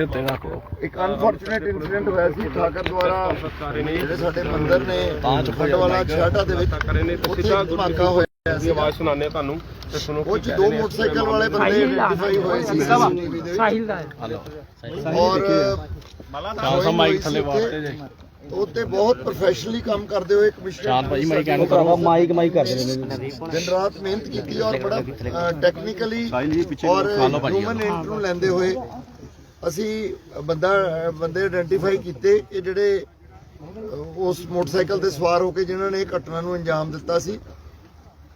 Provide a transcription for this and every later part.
ਇਹਦੇ ਉੱਤੇ ਰੱਖ ਇੱਕ ਅਨਫੋਰਚੂਨੇਟ ਇਨਸੀਡੈਂਟ ਹੋਇਆ ਸੀ ਠਾਕਰ ਦੁਆਰਾ। ਜਿਹੜੇ ਸਾਡੇ ਮੰਦਰ ਨੇ ਫਟਵਾਲਾ ਛਾਟਾ ਦੇ ਵਿੱਚ ਕਰੇ ਨੇ ਤੇ ਸਿੱਧਾ ਧਮਾਕਾ ਹੋਇਆ ਸੀ ਆਵਾਜ਼ ਸੁਣਾਉਂਦੇ ਹਾਂ ਤੁਹਾਨੂੰ ਤੇ ਸੁਣੋ ਉਹ ਚ ਦੋ ਮੋਟਰਸਾਈਕਲ ਵਾਲੇ ਬੰਦੇ ਆਈਡੈਂਟੀਫਾਈ ਹੋਏ ਸੀ। ਦੇ ਸਾਹਿਲ ਦਾ ਵਿੱਚ ਔਰ ਚਾਰ ਮਾਈਕ ਥੱਲੇ ਵਾਸਤੇ ਜੇ। ਉੱਤੇ ਬਹੁਤ ਪ੍ਰੋਫੈਸ਼ਨਲੀ ਕੰਮ ਕਰਦੇ ਹੋਏ ਕਮਿਸ਼ਨਰ ਭਾਈ ਮਾਈਕ ਐਨ ਕਰੋ। ਮਾਈਕ ਮਾਈਕ ਕਰ ਨੇ। ਦਿਨ ਰਾਤ ਮਿਹਨਤ ਕੀਤੀ ਔਰ ਬੜਾ ਟੈਕਨੀਕਲੀ ਔਰ ਹਿਊਮਨ ਇੰਟਰ ਲੈਂਦੇ ਹੋਏ ਅਸੀਂ ਬੰਦਾ, ਬੰਦੇ ਆਇਡੈਂਟੀਫਾਈ ਕੀਤੇ ਕਿ ਜਿਹੜੇ ਉਸ ਮੋਟਰਸਾਈਕਲ ਤੇ ਸਵਾਰ ਹੋ ਕੇ ਜਿਨ੍ਹਾਂ ਨੇ ਇਹ ਘਟਨਾ ਨੂੰ ਅੰਜਾਮ ਦਿੱਤਾ ਸੀ।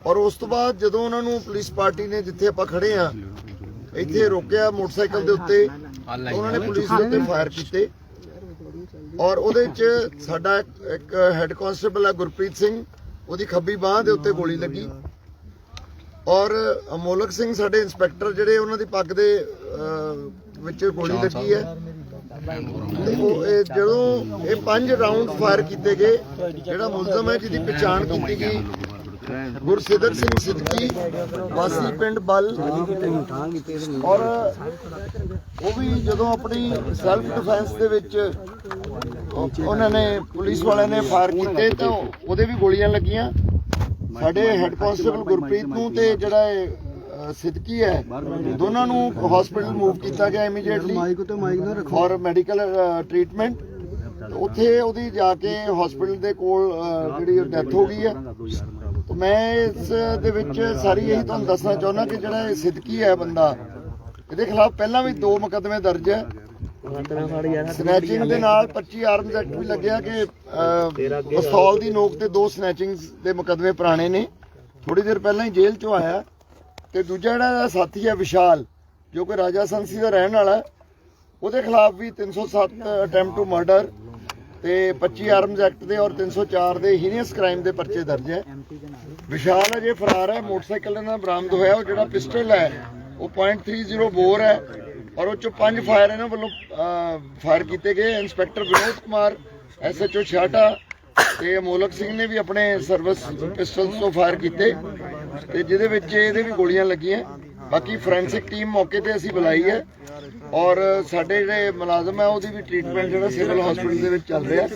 ਔਰ ਉਸ ਤੋਂ ਬਾਅਦ ਜਦੋਂ ਉਹਨਾਂ ਨੂੰ ਪੁਲਿਸ ਪਾਰਟੀ ਨੇ ਜਿੱਥੇ ਆਪਾਂ ਖੜੇ ਆ ਇੱਥੇ ਰੋਕਿਆ ਮੋਟਰਸਾਈਕਲ ਦੇ ਉੱਤੇ ਉਹਨਾਂ ਨੇ ਪੁਲਿਸ ਦੇ ਉੱਤੇ ਫਾਇਰ ਕੀਤੇ। ਔਰ ਉਹਦੇ ਚ ਸਾਡਾ ਇੱਕ- ਇੱਕ ਹੈੱਡ ਕਾਂਸਟੇਬਲ ਹੈ ਗੁਰਪ੍ਰੀਤ ਸਿੰਘ, ਉਹਦੀ ਖੱਬੀ ਬਾਹ ਦੇ ਉੱਤੇ ਗੋਲੀ ਲੱਗੀ। ਔਰ ਅਮੋਲਕ ਸਿੰਘ, ਸਾਡੇ ਇੰਸਪੈਕਟਰ ਜਿਹੜੇ ਉਹਨਾਂ ਦੀ ਪੱਗ ਦੇ ਵਿੱਚ ਗੋਲੀ ਲੱਗੀ ਹੈ। ਤੇ ਉਹ ਇਹ ਜਦੋਂ ਇਹ ਪੰਜ ਰਾਉਂਡ ਫਾਇਰ ਕੀਤੇ ਗਏ ਜਿਹੜਾ ਮੁਲਜ਼ਮ ਹੈ ਜਿਹਦੀ ਪਛਾਣ ਕੀਤੀ ਗਈ ਗੁਰਸਿੱਧਰ ਸਿੰਘ ਸਿੱਧਕੀ ਵਾਸੀ ਪਿੰਡ ਬਲ ਔਰ ਉਹ ਵੀ ਜਦੋਂ ਆਪਣੀ ਸੈਲਫ ਡਿਫੈਂਸ ਦੇ ਵਿੱਚ ਉਹ- ਉਹਨਾਂ ਨੇ ਪੁਲਿਸ ਵਾਲਿਆਂ ਨੇ ਫਾਇਰ ਕੀਤੇ ਤਾਂ ਉਹਦੇ ਵੀ ਗੋਲੀਆਂ ਲੱਗੀਆਂ। ਸਾਡੇ ਹੈੱਡ ਕਾਂਸਟੇਬਲ ਗੁਰਪ੍ਰੀਤ ਨੂੰ ਤੇ ਜਿਹੜਾ ਸਿੱਧਕੀ ਹੈ। ਦੋਨਾਂ ਨੂੰ ਹਸਪੀਟਲ ਮੂਵ ਕੀਤਾ ਗਿਆ ਇਮੀਡੀਏਟਲੀ ਮਾਈਕ ਤੇ ਮਾਈਕ ਨਾ ਰੱਖੋ। ਔਰ ਮੈਡੀਕਲ ਟ੍ਰੀਟਮੈਂਟ ਉੱਥੇ ਉਹਦੀ ਜਾ ਕੇ ਹਸਪੀਟਲ ਦੇ ਕੋਲ ਜਿਹੜੀ ਡੈਥ ਹੋ ਗਈ ਹੈ। ਤੇ ਮੈਂ ਇਸ ਦੇ ਵਿੱਚ ਸਾਰੀ ਇਹੀ ਤੁਹਾਨੂੰ ਦੱਸਣਾ ਚਾਹੁੰਦਾ ਕਿ ਜਿਹੜਾ ਇਹ ਸਿੱਧਕੀ ਹੈ ਬੰਦਾ ਇਹਦੇ ਖਿਲਾਫ ਪਹਿਲਾਂ ਵੀ ਦੋ ਮੁਕੱਦਮੇ ਦਰਜ ਹੈ। ਸਨੈਚਿੰਗ ਦੇ ਨਾਲ 25 ਆਰਮਸ ਐਕਟ ਵੀ ਲੱਗਿਆ ਕਿ ਪਿਸਤੌਲ ਦੀ ਨੋਕ ਤੇ ਦੋ ਸਨੈਚਿੰਗ ਦੇ ਮੁਕੱਦਮੇ ਪੁਰਾਣੇ ਨੇ। ਥੋੜੀ ਦੇਰ ਪਹਿਲਾਂ ਹੀ ਜੇਲ੍ਹ ਚੋਂ ਆਇਆ। ਤੇ ਦੂਜਾ ਜਿਹੜਾ ਇਹਦਾ ਸਾਥੀ ਹੈ ਵਿਸ਼ਾਲ ਜੋ ਕਿ ਰਾਜਾ ਸੰਸੀ ਦਾ ਰਹਿਣ ਵਾਲਾ ਹੈ, ਉਹਦੇ ਖਿਲਾਫ ਵੀ 307 ਅਟੈਂਪਟ ਟੂ ਮਰਡਰ ਤੇ 25 ਆਰਮਸ ਐਕਟ ਦੇ ਔਰ 304 ਦੇ ਹੀਨੀਅਸ ਕ੍ਰਾਈਮ ਦੇ ਪਰਚੇ ਦਰਜ ਹੈ। ਵਿਸ਼ਾਲ ਅਜੇ ਫਰਾਰ ਹੈ ਮੋਟਰਸਾਈਕਲ ਨਾਲ ਬਰਾਮਦ ਹੋਇਆ ਉਹ ਜਿਹੜਾ ਪਿਸਟਲ ਹੈ ਉਹ .30 ਬੋਰ ਹੈ ਔਰ ਉਹ ਚੋਂ ਪੰਜ ਫਾਇਰ ਇਹਨਾਂ ਵੱਲੋਂ ਫਾਇਰ ਕੀਤੇ ਗਏ। ਇੰਸਪੈਕਟਰ ਵਿਨੋਦ ਕੁਮਾਰ ਐਸਐਚਓ ਛਾਟਾ ਤੇ ਅਮੋਲਕ ਸਿੰਘ ਨੇ ਵੀ ਆਪਣੇ ਸਰਵਿਸ ਪਿਸਟਲਸ ਤੋਂ ਫਾਇਰ ਕੀਤੇ। ਤੇ ਜਿਹਦੇ ਵਿੱਚ ਇਹਦੇ ਵੀ ਗੋਲੀਆਂ ਲੱਗੀਆਂ। ਬਾਕੀ ਫੋਰੈਂਸਿਕ ਟੀਮ ਮੌਕੇ ਤੇ ਅਸੀਂ ਬੁਲਾਈ ਹੈ। ਔਰ ਸਾਡੇ ਜਿਹੜੇ ਮੁਲਾਜ਼ਮ ਹੈ, ਉਹਦੀ ਵੀ ਟ੍ਰੀਟਮੈਂਟ ਜਿਹੜਾ ਸਿਵਲ ਹਸਪੀਟਲ ਦੇ ਵਿੱਚ ਚੱਲ ਰਿਹਾ।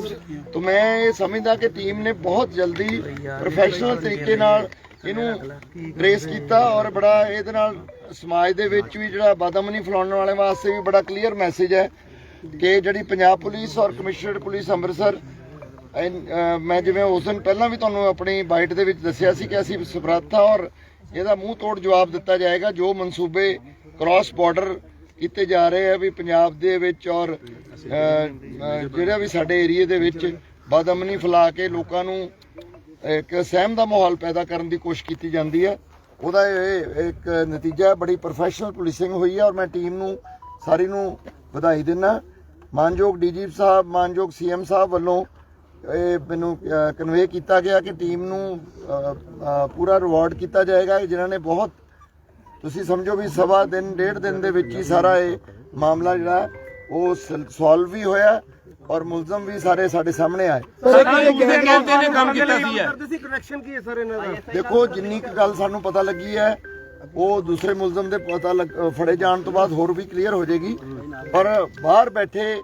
ਤਾਂ ਮੈਂ ਇਹ ਸਮਝਦਾ ਕਿ ਟੀਮ ਨੇ ਬਹੁਤ ਜਲਦੀ ਪ੍ਰੋਫੈਸ਼ਨਲ ਤਰੀਕੇ ਨਾਲ ਇਹਨੂੰ ਟ੍ਰੇਸ ਕੀਤਾ ਔਰ ਬੜਾ ਇਹਦੇ ਨਾਲ ਸਮਾਜ ਦੇ ਵਿੱਚ ਵੀ ਜਿਹੜਾ ਬਦਅਮਨੀ ਫੈਲਾਉਣ ਵਾਲੇ ਵਾਸਤੇ ਵੀ ਬੜਾ ਕਲੀਅਰ ਮੈਸੇਜ ਹੈ ਕਿ ਜਿਹੜੀ ਪੰਜਾਬ ਪੁਲਿਸ ਔਰ ਕਮਿਸ਼ਨਰ ਪੁਲਿਸ ਅੰਮ੍ਰਿਤਸਰ ਮੈਂ ਜਿਵੇਂ ਉਸ ਦਿਨ ਪਹਿਲਾਂ ਵੀ ਤੁਹਾਨੂੰ ਆਪਣੀ ਬਾਈਟ ਦੇ ਵਿੱਚ ਦੱਸਿਆ ਸੀ ਕਿ ਅਸੀਂ ਸਮਰੱਥਾ ਔਰ ਇਹਦਾ ਮੂੰਹ ਤੋੜ ਜਵਾਬ ਦਿੱਤਾ ਜਾਏਗਾ, ਜੋ ਮਨਸੂਬੇ ਕ੍ਰਾਸ ਬਾਰਡਰ ਕੀਤੇ ਜਾ ਰਹੇ ਆ ਵੀ ਪੰਜਾਬ ਦੇ ਵਿੱਚ ਔਰ ਜਿਹੜਾ ਵੀ ਸਾਡੇ ਏਰੀਏ ਦੇ ਵਿੱਚ ਬਦਮਨੀ ਫੈਲਾ ਕੇ ਲੋਕਾਂ ਨੂੰ ਇੱਕ ਸਹਿਮ ਦਾ ਮਾਹੌਲ ਪੈਦਾ ਕਰਨ ਦੀ ਕੋਸ਼ਿਸ਼ ਕੀਤੀ ਜਾਂਦੀ ਹੈ ਉਹਦਾ ਇਹ ਇੱਕ ਨਤੀਜਾ ਬੜੀ ਪ੍ਰੋਫੈਸ਼ਨਲ ਪੁਲਿਸਿੰਗ ਹੋਈ ਹੈ ਔਰ ਮੈਂ ਟੀਮ ਨੂੰ, ਸਾਰੀ ਨੂੰ ਵਧਾਈ ਦਿੰਦਾ ਮਾਨਯੋਗ ਡੀਜੀਪੀ ਸਾਹਿਬ, ਮਾਨਯੋਗ ਸੀਐਮ ਸਾਹਿਬ ਵੱਲੋਂ ਇਹ ਮੈਨੂੰ ਕਨਵੇ ਕੀਤਾ ਗਿਆ ਕਿ ਟੀਮ ਨੂੰ ਪੂਰਾ ਰਿਵਾਰਡ ਕੀਤਾ ਜਾਏਗਾ। ਜਿਨ੍ਹਾਂ ਨੇ ਬਹੁਤ ਤੁਸੀਂ ਸਮਝੋ ਵੀ ਸਵਾ ਦਿਨ ਡੇਢ ਦਿਨ ਦੇ ਵਿੱਚ ਹੀ ਸਾਰਾ ਇਹ ਮਾਮਲਾ ਜਿਹੜਾ ਉਹ ਸੋਲਵ ਵੀ ਹੋਇਆ ਔਰ ਮੁਲਜ਼ਮ ਵੀ ਸਾਰੇ ਸਾਡੇ ਸਾਹਮਣੇ ਆਏ। ਦੇਖੋ ਜਿੰਨੀ ਕੁ ਗੱਲ ਸਾਨੂੰ ਪਤਾ ਲੱਗੀ ਹੈ ਉਹ ਦੂਸਰੇ ਮੁਲਜ਼ਮ ਦੇ ਪਤਾ ਫੜੇ ਜਾਣ ਤੋਂ ਬਾਅਦ ਹੋਰ ਵੀ ਕਲੀਅਰ ਹੋ ਜਾਏਗੀ। ਪਰ ਬਾਹਰ ਬੈਠੇ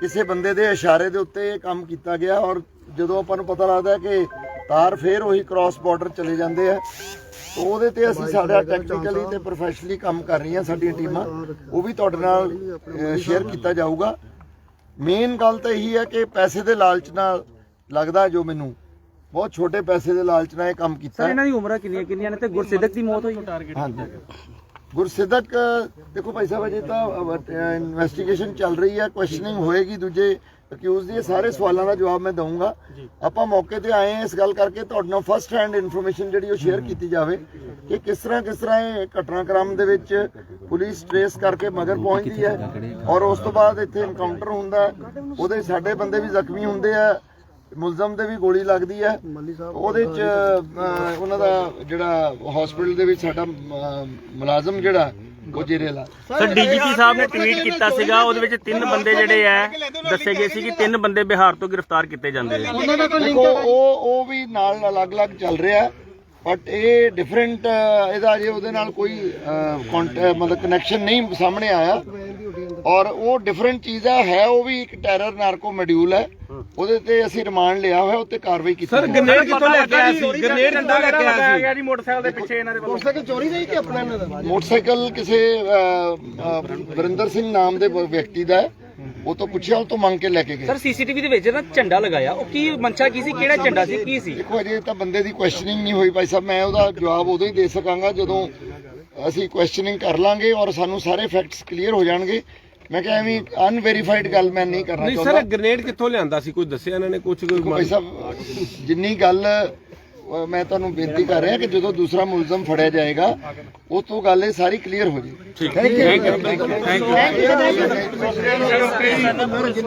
ਕਿਸੇ ਬੰਦੇ ਦੇ ਇਸ਼ਾਰੇ ਦੇ ਉੱਤੇ ਇਹ ਕੰਮ ਕੀਤਾ ਗਿਆ ਔਰ ਜਦੋਂ ਆਪਾਂ ਨੂੰ ਪਤਾ ਲੱਗਦਾ ਕਿ ਤਾਰ ਫੇਰ ਉਹੀ ਕ੍ਰਾਸ ਬਾਰਡਰ ਚਲੇ ਜਾਂਦੇ ਆ ਤਾਂ ਉਹਦੇ ਤੇ ਅਸੀਂ ਸਾਡਾ ਟੈਕਨੀਕਲੀ ਤੇ ਪ੍ਰੋਫੈਸ਼ਨਲੀ ਕੰਮ ਕਰ ਰਹੀਆਂ ਸਾਡੀਆਂ ਟੀਮਾਂ ਉਹ ਵੀ ਤੁਹਾਡੇ ਨਾਲ ਸ਼ੇਅਰ ਕੀਤਾ ਜਾਊਗਾ। ਮੇਨ ਗੱਲ ਤਾਂ ਇਹੀ ਹੈ ਕਿ ਪੈਸੇ ਦੇ ਲਾਲਚ ਨਾਲ ਲੱਗਦਾ ਜੋ ਮੈਨੂੰ ਬਹੁਤ ਛੋਟੇ ਪੈਸੇ ਦੇ ਲਾਲਚ ਨਾਲ ਇਹ ਕੰਮ ਕੀਤਾ। ਇਹਨਾਂ ਦੀ ਉਮਰਾਂ ਕਿੰਨੀਆਂ ਕਿੰਨੀਆਂ ਨੇ? ਤੇ ਗੁਰਸਿੱਧਕ ਦੀ ਮੌਤ ਹੋਈ ਹਾਂਜੀ। ਗੁਰਸਿੱਧਕ ਦੇਖੋ ਭਾਈ ਸਾਹਿਬ ਅਜੇ ਤਾਂ ਇਨਵੈਸਟੀਗੇਸ਼ਨ ਚੱਲ ਰਹੀ ਹੈ ਕੁਐਸਚਨਿੰਗ ਹੋਏਗੀ ਦੂਜੇ ਅਕਿਊਜ਼ ਦੀ ਸਾਰੇ ਸਵਾਲਾਂ ਦਾ ਜਵਾਬ ਮੈਂ ਦਊਂਗਾ। ਆਪਾਂ ਮੌਕੇ ਤੇ ਆਏ ਇਸ ਗੱਲ ਕਰਕੇ ਤੁਹਾਡੇ ਨਾਲ ਫਸਟ ਹੈਂਡ ਇਨਫੋਰਮੇਸ਼ਨ ਜਿਹੜੀ ਉਹ ਸ਼ੇਅਰ ਕੀਤੀ ਜਾਵੇ ਕਿ ਕਿਸ ਤਰ੍ਹਾਂ ਕਿਸ ਤਰ੍ਹਾਂ ਇਹ ਘਟਨਾਕ੍ਰਮ ਦੇ ਵਿੱਚ ਪੁਲਿਸ ਟ੍ਰੇਸ ਕਰਕੇ ਮਗਰ ਪਹੁੰਚਦੀ ਹੈ ਔਰ ਉਸ ਤੋਂ ਬਾਅਦ ਇੱਥੇ ਐਨਕਾਊਂਟਰ ਹੁੰਦਾ। ਉਹਦੇ ਸਾਡੇ ਬੰਦੇ ਵੀ ਜ਼ਖਮੀ ਹੁੰਦੇ ਆ। ਮੁਲਜ਼ਮ ਦੇ ਵੀ ਗੋਲੀ ਲੱਗਦੀ ਹੈ। ਉਹਦੇ ਚ ਅਹ, ਉਹਨਾਂ ਦਾ ਜਿਹੜਾ ਹਸਪੀਟਲ ਦੇ ਵਿੱਚ ਸਾਡਾ ਅਹ, ਮੁਲਾਜ਼ਮ ਜਿਹੜਾ ਉਹ ਜੇਰੇਲਾ ਸਰ ਡੀਜੀਪੀ ਸਾਹਿਬ ਨੇ ਟਵੀਟ ਕੀਤਾ ਸੀਗਾ ਉਹਦੇ ਵਿੱਚ ਤਿੰਨ ਬੰਦੇ ਜਿਹੜੇ ਆ ਦੱਸੇ ਗਏ ਸੀ ਕਿ ਤਿੰਨ ਬੰਦੇ ਬਿਹਾਰ ਤੋਂ ਗ੍ਰਿਫਤਾਰ ਕੀਤੇ ਜਾਂਦੇ ਆ ਦੇਖੋ ਉਹ ਉਹ ਵੀ ਨਾਲ ਅਲੱਗ-ਅਲੱਗ ਚੱਲ ਰਿਹਾ ਬਟ ਇਹ ਡਿਫਰੈਂਟ ਇਹਦਾ ਜੇ ਉਹਦੇ ਨਾਲ ਕੋਈ ਮਤਲਬ ਕਨੈਕਸ਼ਨ ਨਹੀਂ ਸਾਹਮਣੇ ਆਇਆ। ਔਰ ਉਹ ਡਿਫਰੈਂਟ ਚੀਜ਼ ਹੈ ਹੈ ਉਹ ਵੀ ਇੱਕ ਟੈਰਰ ਨਾਰਕੋ ਮੋਡਿਊਲ ਹੈ। ਉਹਦੇ ਤੇ ਅਸੀਂ ਰਿਮਾਂਡ ਲਿਆ ਹੋਇਆ ਉੱਤੇ ਕਾਰਵਾਈ ਕੀਤੀ ਸਰ। ਗ੍ਰਨੇਡ ਕਿੱਥੋਂ ਲੈ ਕੇ ਆਇਆ ਸੀ? ਗ੍ਰਨੇਡ ਕਿੱਥੋਂ ਲੈ ਕੇ ਆਇਆ ਸੀ? ਗਿਆ ਜੀ ਮੋਟਰਸਾਈਕਲ ਦੇ ਪਿੱਛੇ ਇਹਨਾਂ ਦੇ ਵੱਲੋਂ ਮੋਟਰਸਾਈਕਲ ਕਿਸੇ ਅਹ, ਅਹ, ਵਰਿੰਦਰ ਸਿੰਘ ਨਾਮ ਦੇ ਵਿਅਕਤੀ ਦਾ ਹੈ। ਉਹ ਤੋਂ ਪੁੱਛਿਆ ਉਹ ਤੋਂ ਮੰਗ ਕੇ ਲੈ ਕੇ ਗਏ। ਸਰ ਸੀਸੀਟੀਵੀ ਦੇ ਵਿੱਚ ਨਾ ਝੰਡਾ ਲਗਾਇਆ ਉਹ ਕੀ ਮਨਸ਼ਾ ਕੀ ਸੀ? ਕਿਹੜਾ ਝੰਡਾ ਸੀ? ਕੀ ਸੀ? ਦੇਖੋ ਅਜੇ ਤਾਂ ਬੰਦੇ ਦੀ ਕੁਐਸਚਨਿੰਗ ਨਹੀਂ ਹੋਈ ਭਾਈ ਸਾਹਿਬ। ਮੈਂ ਉਹਦਾ ਜਵਾਬ ਉਦੋਂ ਹੀ ਦੇ ਸਕਾਂਗਾ ਜਦੋਂ ਅਸੀਂ ਕੁਐਸਚਨਿੰਗ ਕਰ ਲਾਂਗੇ ਔਰ ਸਾਨੂੰ ਸਾਰੇ ਫੈਕਟਸ ਕਲੀਅਰ ਹੋ ਜਾਣਗੇ। ਮੈਂ ਕਿਹਾ ਐਵੇਂ ਅਨਵੈਰੀਫਾਈਡ ਗੱਲ ਮੈਂ ਨਹੀਂ ਕਰਨਾ ਨਹੀਂ ਸਰ ਗ੍ਰਨੇਡ ਕਿੱਥੋਂ ਲਿਆਂਦਾ ਸੀ? ਕੋਈ ਦੱਸਿਆ ਇਹਨਾਂ ਨੇ ਕੁਝ ਕੋਈ ਭਾਈ ਸਾਹਿਬ ਜਿੰਨੀ ਗੱਲ ਮੈਂ ਤੁਹਾਨੂੰ ਬੇਨਤੀ ਕਰ ਰਿਹਾ ਕਿ ਜਦੋਂ ਦੂਸਰਾ ਮੁਲਜ਼ਮ ਫੜਿਆ ਜਾਏਗਾ ਉਹ ਤੋਂ ਗੱਲ ਇਹ ਸਾਰੀ ਕਲੀਅਰ ਹੋ ਜਾਏਗੀ। ਠੀਕ। ਹੈ ਥੈਂਕ ਯੂ ਥੈਂਕ ਯੂ